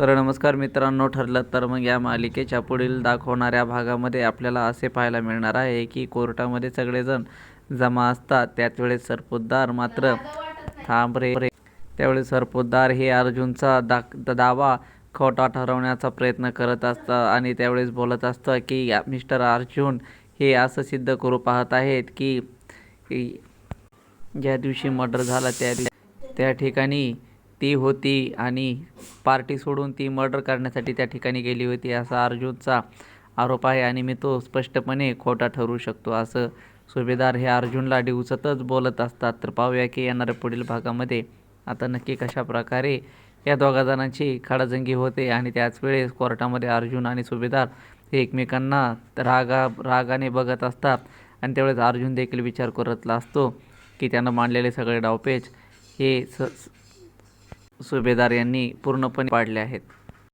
तर नमस्कार मित्रांनो ठरलं तर मग या मालिकेच्या पुढील दाखवणाऱ्या भागामध्ये आपल्याला असे पाहायला मिळणार आहे की कोर्टामध्ये सगळेजण जमा असतात. त्याच वेळेस सरपोतदार मात्र थांब रे त्यावेळेस सरपोतदार हे अर्जुनचा दा दावा खोटा ठरवण्याचा प्रयत्न करत असतं आणि त्यावेळेस बोलत असतं की मिस्टर अर्जुन हे असं सिद्ध करू पाहत आहेत की की ज्या दिवशी मर्डर झाला त्या दिवशी त्या ठिकाणी ती होती आणि पार्टी सोडून ती मर्डर करण्यासाठी त्या ठिकाणी गेली होती असा अर्जुनचा आरोप आहे आणि मी तो स्पष्टपणे खोटा ठरवू शकतो. असं सुभेदार हे अर्जुनला डिवचतच बोलत असतात. तर पाहूया की येणाऱ्या पुढील भागामध्ये आता नक्की कशा प्रकारे या दोघा जणांची खडाजंगी होते आणि त्याच वेळेस कोर्टामध्ये अर्जुन आणि सुभेदार हे एकमेकांना रागा रागाने बघत असतात आणि त्यावेळेस अर्जुन देखील विचार करतला असतो की त्यानं मांडलेले सगळे डावपेच हे स- सुभेदार यांनी पूर्णपणे पाडले आहेत.